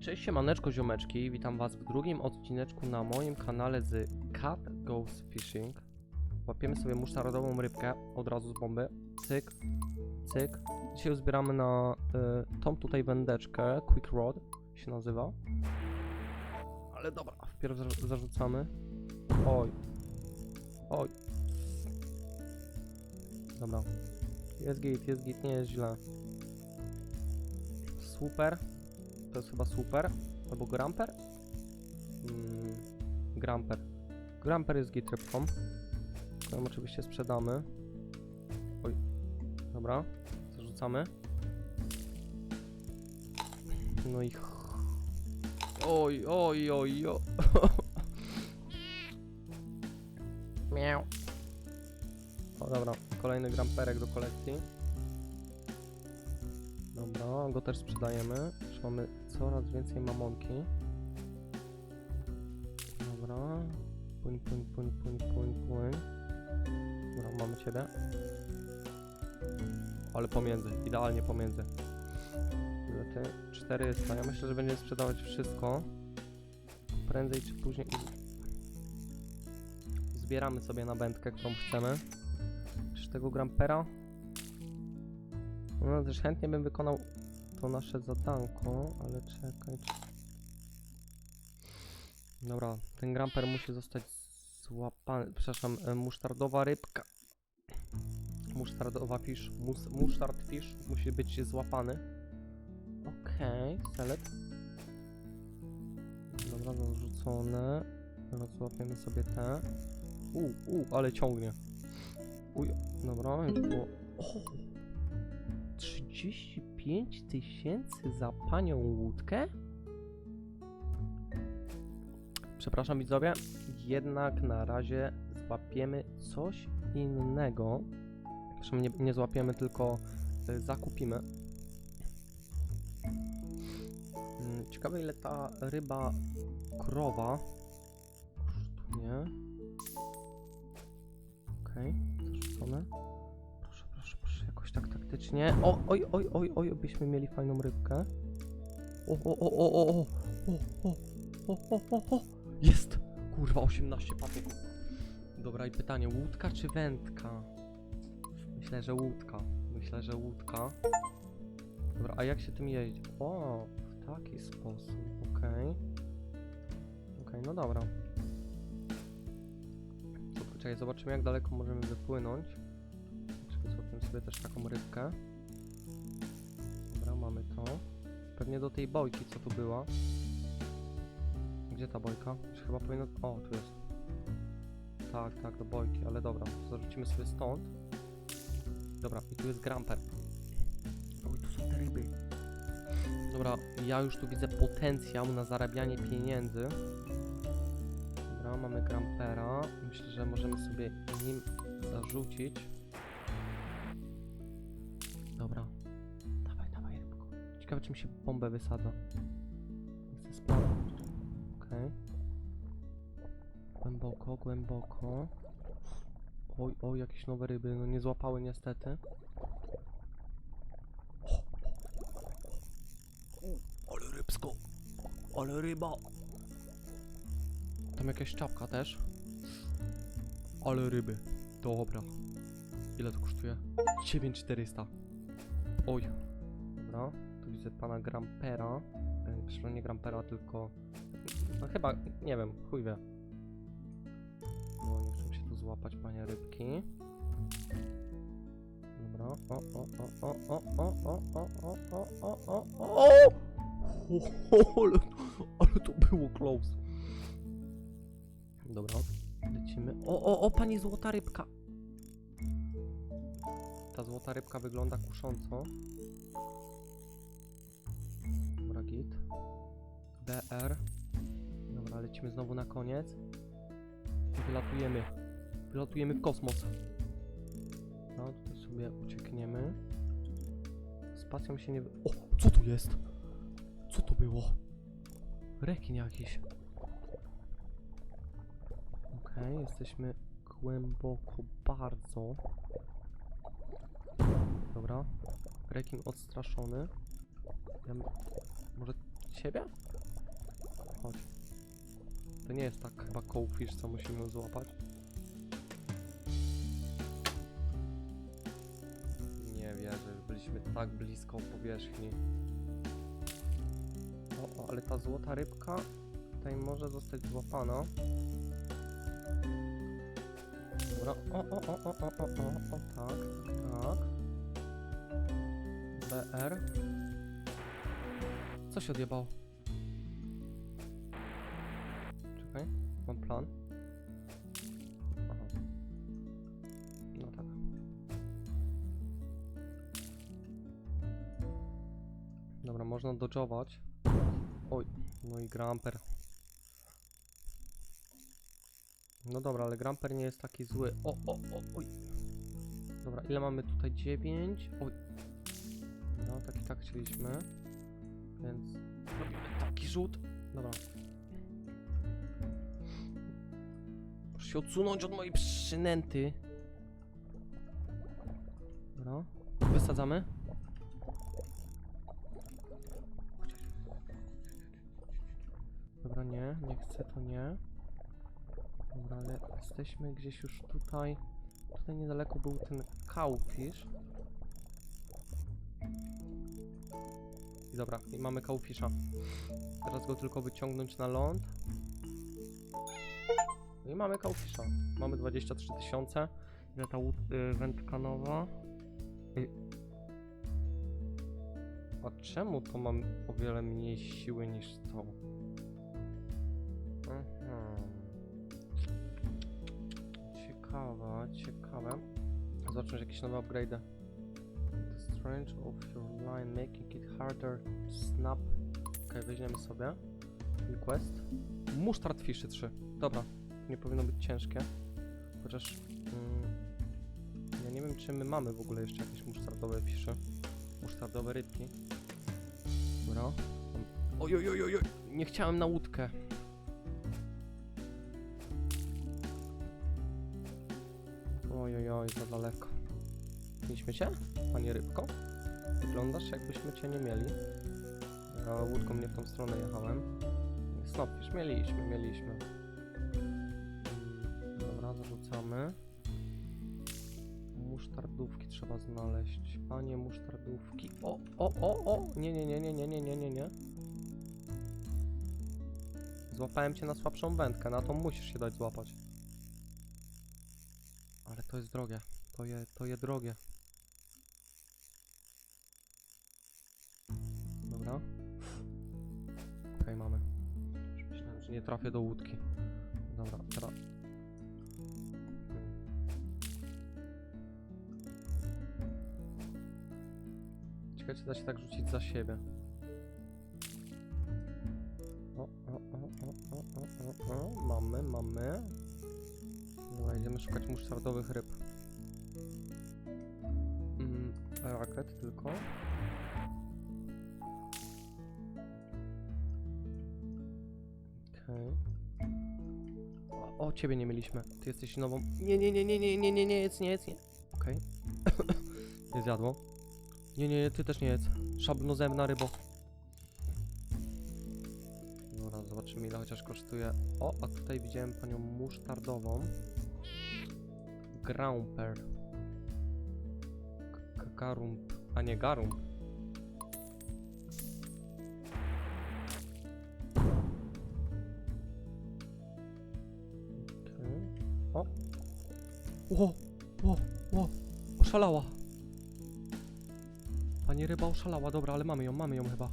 Cześć siemaneczko ziomeczki, witam was w drugim odcineczku na moim kanale z Cat Goes Fishing. Łapiemy sobie musztarodową rybkę od razu z bomby, cyk, cyk. Dzisiaj zbieramy na y, tą tutaj wędeczkę, Quick Rod się nazywa. Ale dobra, wpierw zarzu- zarzucamy. Oj, oj. Dobra, jest git, jest git, nie jest źle. Super. To jest chyba super. Albo Gramper? Mm, Gramper. Gramper jest git rybką. Ją oczywiście sprzedamy. Oj. Dobra. Zarzucamy. No i... Oj, oj, oj, oj. Miau. O dobra, kolejny gramperek do kolekcji. Dobra, go też sprzedajemy. Już mamy coraz więcej mamonki. Dobra. Płyń, płyń, płyń, płyń, płyń, płyń. Dobra, mamy ciebie. Ale pomiędzy, idealnie pomiędzy. Ile ty? 400. Ja myślę, że będziemy sprzedawać wszystko. Prędzej czy później. Zbieramy sobie na wędkę, którą chcemy. Czy tego grampera? No też chętnie bym wykonał to nasze zadanko, ale czekaj. Dobra, ten gramper musi zostać złapany. Przepraszam, e, musztardowa rybka. Musztardowa fish. Mus, musztard fish musi być złapany. Okej, select. Dobra, zarzucone. Teraz złapiemy sobie te. U, u, ale ciągnie. Uj, dobra, już było. O! 35 tysięcy za panią łódkę? Przepraszam widzowie, jednak na razie złapiemy coś innego. Zresztą nie, nie złapiemy, tylko y, zakupimy. Mm, Ciekawe ile ta ryba krowa kosztuje. Okej, zarzucone. Tak taktycznie. O, oj, oj, oj, oj, byśmy mieli fajną rybkę. O, o, o, o, o, o, o, o, o, o, o. Jest! Kurwa, 18 patyków. Dobra, i pytanie, łódka czy wędka? Myślę, że łódka. Myślę, że łódka. Dobra, a jak się tym jeździ? O, w taki sposób, okej. Okej, no dobra. Dobra, Czekaj, zobaczymy jak daleko możemy wypłynąć. Złapiemy sobie też taką rybkę. Dobra, mamy to. Pewnie do tej bojki, co tu była. Gdzie ta bojka? Już chyba powinno... O, tu jest. Tak, tak, do bojki, ale dobra. Zarzucimy sobie stąd. Dobra, i tu jest gramper. Oj, tu są te ryby. Dobra, ja już tu widzę potencjał na zarabianie pieniędzy. Dobra, mamy grampera. Myślę, że możemy sobie nim zarzucić. Dobra. Dawaj, dawaj rybko. Ciekawe, czy mi się bombę wysadza. Chcę sprawdzić. Okej. Głęboko, głęboko. Oj, oj, jakieś nowe ryby. No nie złapały niestety. O. Ale rybsko. Ale ryba. Tam jakaś czapka też. Ale ryby. Dobra. Ile to kosztuje? 9400. Oj. Dobra. Tu widzę pana Grampera. E, Przepraszam, nie Grampera, tylko... No chyba, nie wiem, chuj wie. No, nie chcę się tu złapać, panie rybki. Dobra. O, o, o, o, o, o, o, o, o, o, o, o, o! Ho, Ale, ale to było close. Dobra, lecimy. O, o, o, pani złota rybka. Ta złota rybka wygląda kusząco. Dobra, git. BR. Dobra, lecimy znowu na koniec. I wylatujemy. Wylatujemy w kosmos. No, tutaj sobie uciekniemy. Spacją się nie... O, co tu jest? Co to było? Rekin jakiś. Okej, jesteśmy głęboko bardzo. Dobra. Rekin odstraszony. Ja może ciebie? złapać. To nie jest tak chyba kołfisz, co musimy złapać. Nie wierzę, byliśmy tak blisko powierzchni. O, o, ale ta złota rybka tutaj może zostać złapana. Dobra, o, o, o, o, o, o, o, o, tak, tak. BR. Co się odjebało? Czekaj, mam plan. No tak. Dobra, można dodżować. Oj, no i gramper. No dobra, ale gramper nie jest taki zły. O, o, o, oj. Dobra, ile mamy tutaj? 9. Oj. No, tak i tak chcieliśmy. Więc robimy taki rzut. Dobra. Proszę się odsunąć od mojej przynęty. Dobra. Wysadzamy. Dobra, nie, nie chcę, to nie. Dobra, ale jesteśmy gdzieś już tutaj. Tutaj niedaleko był ten cowfish. I dobra, i mamy cowfisha. Teraz go tylko wyciągnąć na ląd. No I mamy cowfisha. Mamy 23 tysiące. Ile ta y, wędka nowa? Y. A czemu to mam o wiele mniej siły niż to? Aha. Ciekawe, ciekawe. Zobaczmy jakieś nowe upgrade. Strange of your line making it harder to snap. Ok, weźmiemy sobie. Request. Musztard fishy 3. Dobra, nie powinno być ciężkie. Chociaż... Mm, ja nie wiem, czy my mamy w ogóle jeszcze jakieś musztardowe fisze. Musztardowe rybki. Dobra. Oj, oj, oj, oj. Nie chciałem na łódkę. Oj, oj, oj, za daleko. Mieliśmy cię, panie rybko? Wyglądasz jakbyśmy cię nie mieli. Ja łódką nie w tą stronę jechałem. Snopfish, mieliśmy, mieliśmy. Dobra, zarzucamy. Musztardówki trzeba znaleźć. Panie musztardówki. O, o, o, o! Nie, nie, nie, nie, nie, nie, nie, nie, nie. Złapałem cię na słabszą wędkę, na to musisz się dać złapać. Ale to jest drogie. To je, to je drogie. Dobra. Okej, mamy. Już myślałem, że nie trafię do łódki. Dobra, teraz. Ciekawe, da się tak rzucić za siebie. O, o, o, o, o, o, o, o. Mamy, mamy. Dobra, idziemy szukać musztardowych ryb. Mm, tylko. O, ciebie nie mieliśmy. Ty jesteś nową. Nie, nie, nie, nie, nie, nie, nie, nie, jedz, nie, jedz, nie. Okej. nie zjadło. Nie, nie, nie, ty też nie jedz. Szabnozemna rybo. Dobra, zobaczymy ile chociaż kosztuje. O, a tutaj widziałem panią musztardową. Graumper. K- Garump, a nie Garump. Ło! Ło! Ło! Oszalała! Pani ryba oszalała, dobra, ale mamy ją, mamy ją chyba.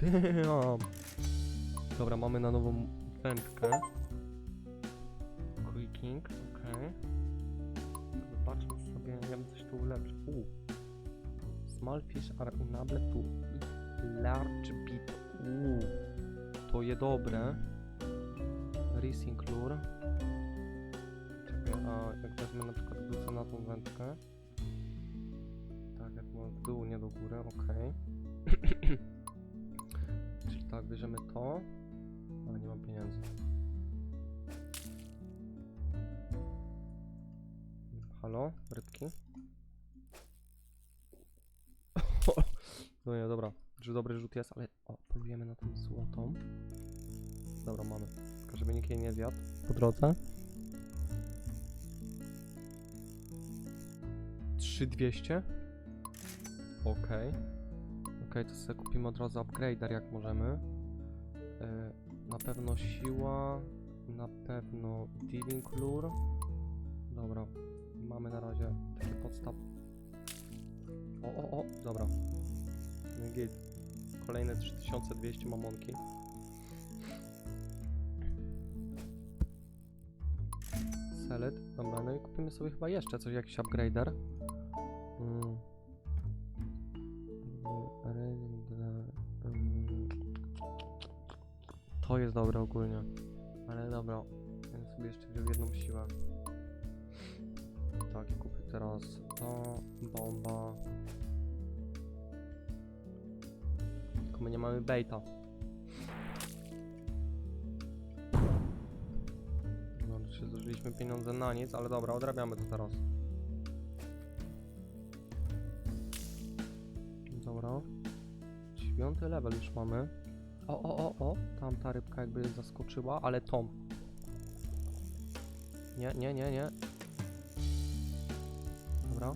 Damn! Dobra, mamy na nową wędkę. Quicking, okej. Zobaczmy sobie, ja bym coś tu ulepszył. U. Small fish are unable to large bit. U. To je dobre. Racing lure. A jak wezmę na przykład wrzucę na tą wędkę. Tak, jak mam w dół, nie do góry, okej. Czyli tak, bierzemy to. Ale nie mam pieniędzy. Halo, rybki? No nie, dobra. Że dobry rzut jest, ale... O, polujemy na tą złotą. Dobra, mamy. Żeby nikt jej nie zjadł po drodze. 3200. Okej. Okej, to sobie kupimy od razu upgrader jak możemy. E, na pewno siła, na pewno dealing lure. Dobra, mamy na razie takie podstaw. O, o, o, dobra. Git. Kolejne 3200 mamonki. Select, dobra, no i kupimy sobie chyba jeszcze coś, jakiś upgrader. Mm. Mm. To jest dobre ogólnie. Ale dobra, bym sobie jeszcze wziął jedną siłę. Tak, kupię teraz to, bomba. Tylko my nie mamy baita. Zużyliśmy pieniądze na nic, ale dobra, odrabiamy to teraz. Dobra. Dziewiąty level już mamy. O, o, o, o. Tam ta rybka jakby zaskoczyła, ale Tom. Nie, nie, nie, nie. Dobra.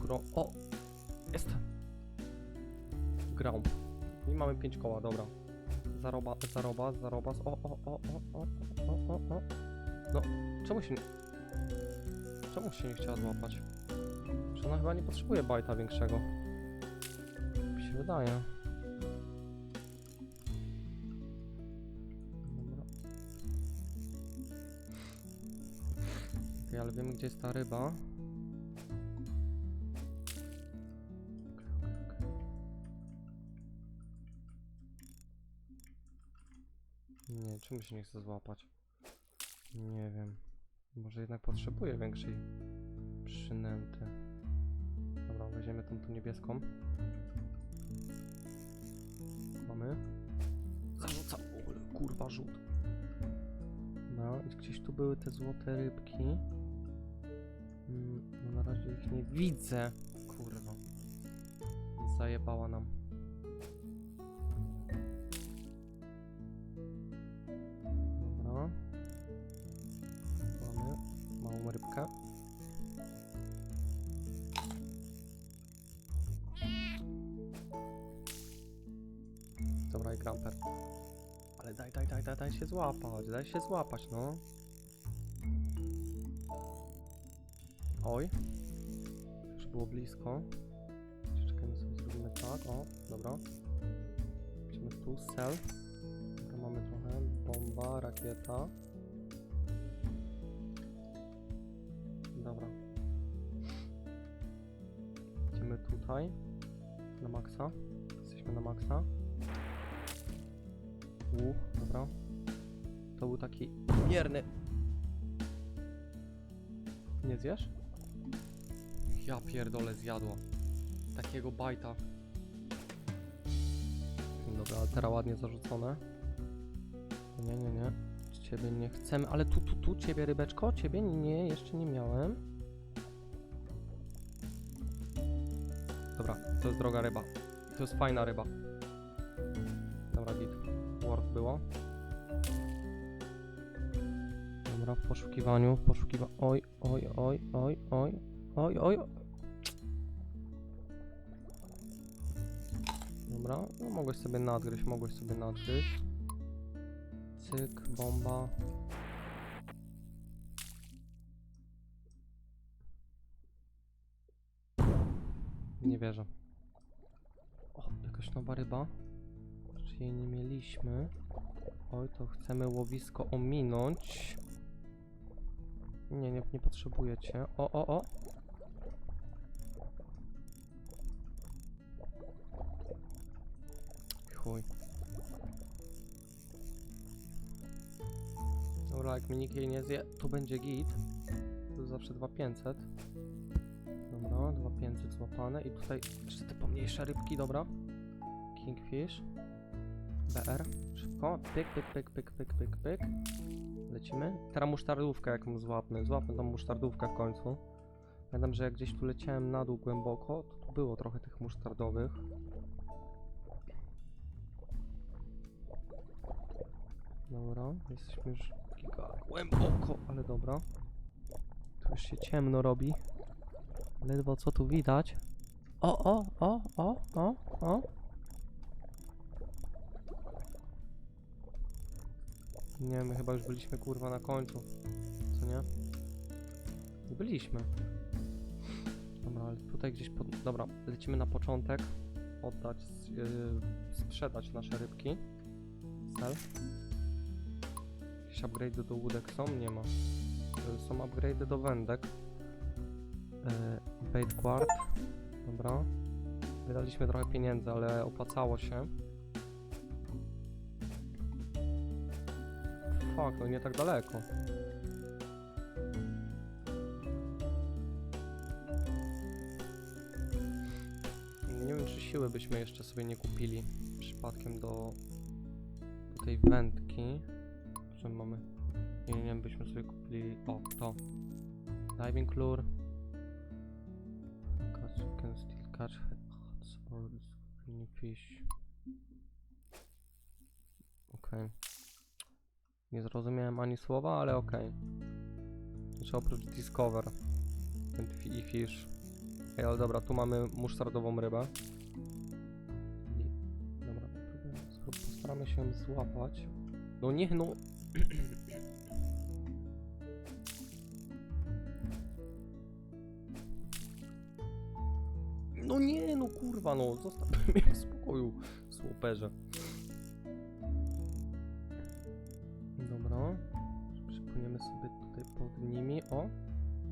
Gro... O! Jest! Grąb. I mamy 5 koła, dobra. Zaroba, zaroba, zaroba. O, o, o, o, o, o, o, o. No, czemu się. Czemu się nie chciała złapać? Że ona chyba nie potrzebuje bajta większego. Mi się wydaje. Dobra. Okej, ale wiemy gdzie jest ta ryba. Nie, czemu się nie chce złapać? Nie wiem. Może jednak potrzebuje większej przynęty. Dobra, weźmiemy tą tu niebieską. Mamy. Zarzuca. O, ale kurwa rzut. No, i gdzieś tu były te złote rybki. Mm, no na razie ich nie widzę. Kurwa. Zajebała nam. Dobra, i gramper. Ale daj, daj, daj, daj, daj się złapać, daj się złapać, no. Oj. Już było blisko. Czekajmy sobie, zrobimy tak, o, dobra. Idziemy tu, cell. Dobra, mamy trochę, bomba, rakieta. Dobra. Idziemy tutaj, na maksa. Jesteśmy na maksa. U, dobra. To był taki mierny. Nie zjesz? Ja pierdolę zjadła. Takiego bajta. Dobra, teraz ładnie zarzucone. Nie, nie, nie. Ciebie nie chcemy, ale tu, tu, tu, ciebie rybeczko? Ciebie nie, jeszcze nie miałem. Dobra, to jest droga ryba. To jest fajna ryba. Dobra, git. Work było. Dobra, w poszukiwaniu, w poszukiwaniu. Oj, oj, oj, oj, oj, oj, oj. Dobra, no mogłeś sobie nadgryźć, mogłeś sobie nadgryźć. Cyk, bomba. Nie wierzę. O, jakaś nowa ryba. Czy jej nie mieliśmy? Oj, to chcemy łowisko ominąć. Nie, nie, nie potrzebujecie. O, o, o! Chuj. Dobra, jak mi nikt jej nie zje, to będzie git. To zawsze 2500. Dobra, 2500 złapane. I tutaj jeszcze te pomniejsze rybki, dobra. Kingfish. BR. Szybko. Pyk, pyk, pyk, pyk, pyk, pyk, pyk. Lecimy. Teraz musztardówkę jak mu złapmy. Złapmy tą musztardówkę w końcu. Pamiętam, że jak gdzieś tu leciałem na dół głęboko, to tu było trochę tych musztardowych. Dobra, jesteśmy już giga głęboko, ale dobra. Tu już się ciemno robi. Ledwo co tu widać. O, o, o, o, o, o. Nie, my chyba już byliśmy kurwa na końcu. Co nie? Byliśmy. Dobra, ale tutaj gdzieś pod... Dobra, lecimy na początek. Oddać, yy, sprzedać nasze rybki. Sell. Jakieś upgrade do łódek są? Nie ma. Y, Są upgrade do wędek. Yy, bait guard. Dobra. Wydaliśmy trochę pieniędzy, ale opłacało się. Fuck, no nie tak daleko. Nie wiem, czy siły byśmy jeszcze sobie nie kupili przypadkiem do, do tej wędki. Że mamy. Nie, nie, byśmy sobie kupili. O, to. Diving lure. Catch, you can still catch heads or fish. Okej. Nie zrozumiałem ani słowa, ale okej. Znaczy oprócz Discover i Fish. Ej, ale dobra, tu mamy musztardową rybę. Dobra, postaramy się złapać. No nie, no. No nie, no kurwa, no zostaw mnie w spokoju, słuperze. Tutaj pod nimi. O!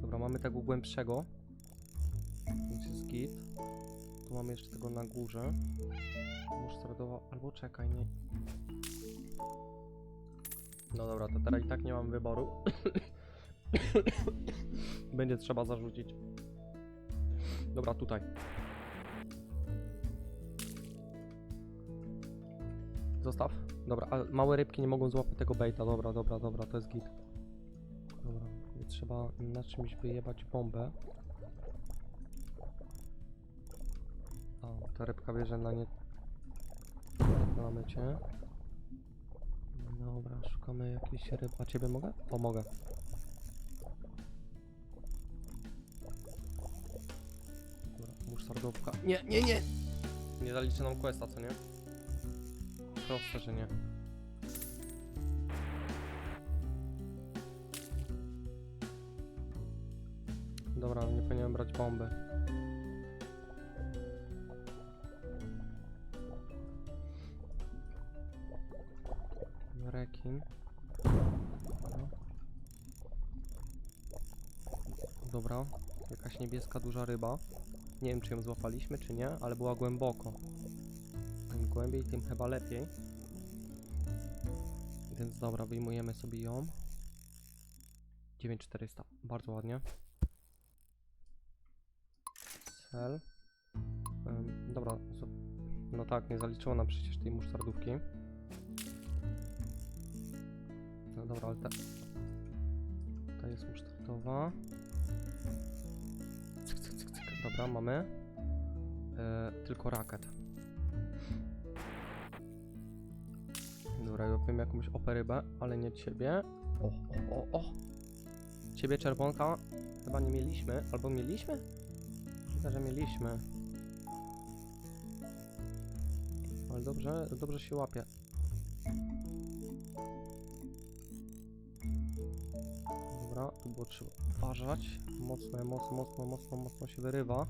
Dobra, mamy tego głębszego. Więc jest git. Tu mamy jeszcze tego na górze. Musztardowa... Albo czekaj, nie... No dobra, to teraz i tak nie mam wyboru. Będzie trzeba zarzucić. Dobra, tutaj. Zostaw. Dobra, ale małe rybki nie mogą złapać tego baita. Dobra, dobra, dobra, to jest git. Trzeba na czymś wyjebać bombę. O, ta rybka wie, że na nie... Mamy cię. Dobra, szukamy jakiejś ryb. A ciebie mogę? O, mogę. Dobra, musztardówka. Nie, nie, nie! Nie zaliczy nam questa, co nie? Proste, że nie. Dobra, nie powinienem brać bomby. Rekin. Dobra. Jakaś niebieska duża ryba. Nie wiem, czy ją złapaliśmy, czy nie, ale była głęboko. Im głębiej, tym chyba lepiej. Więc dobra, wyjmujemy sobie ją. 9400, bardzo ładnie. Ym, dobra, no tak, nie zaliczyło nam przecież tej musztardówki. No dobra, ale ta... Ta jest musztardowa. Cyk, cyk, cyk, cyk. Dobra, mamy. E, tylko rakiet. Dobra, ja wiem jakąś operybę, ale nie ciebie. O, o, o, o. Ciebie czerwonka chyba nie mieliśmy, albo mieliśmy? Myślę, że mieliśmy. Ale dobrze, dobrze się łapie. Dobra, tu było trzeba uważać. Mocno, mocno, mocno, mocno, mocno się wyrywa.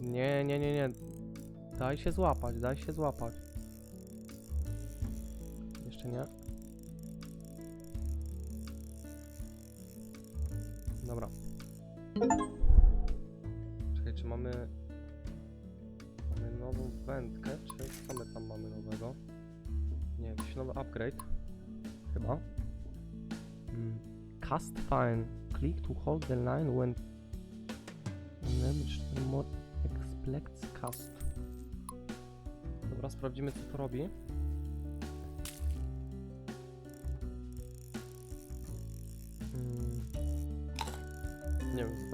Nie, nie, nie, nie. Daj się złapać, daj się złapać. Jeszcze nie. Dobra. Czekaj, czy mamy... Mamy nową wędkę, czy co my tam mamy nowego? Nie, jakiś nowy upgrade. Chyba. Mm. Cast fine. Click to hold the line when... Damage more explects cast. Dobra, sprawdzimy co to robi.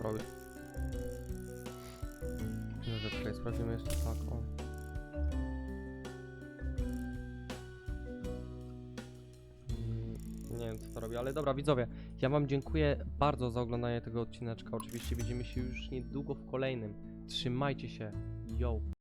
Robi. Może czekaj, sprawdzimy jeszcze tak, o. Mm, Nie wiem co to robi, ale dobra widzowie, ja wam dziękuję bardzo za oglądanie tego odcineczka. Oczywiście widzimy się już niedługo w kolejnym. Trzymajcie się. Yo.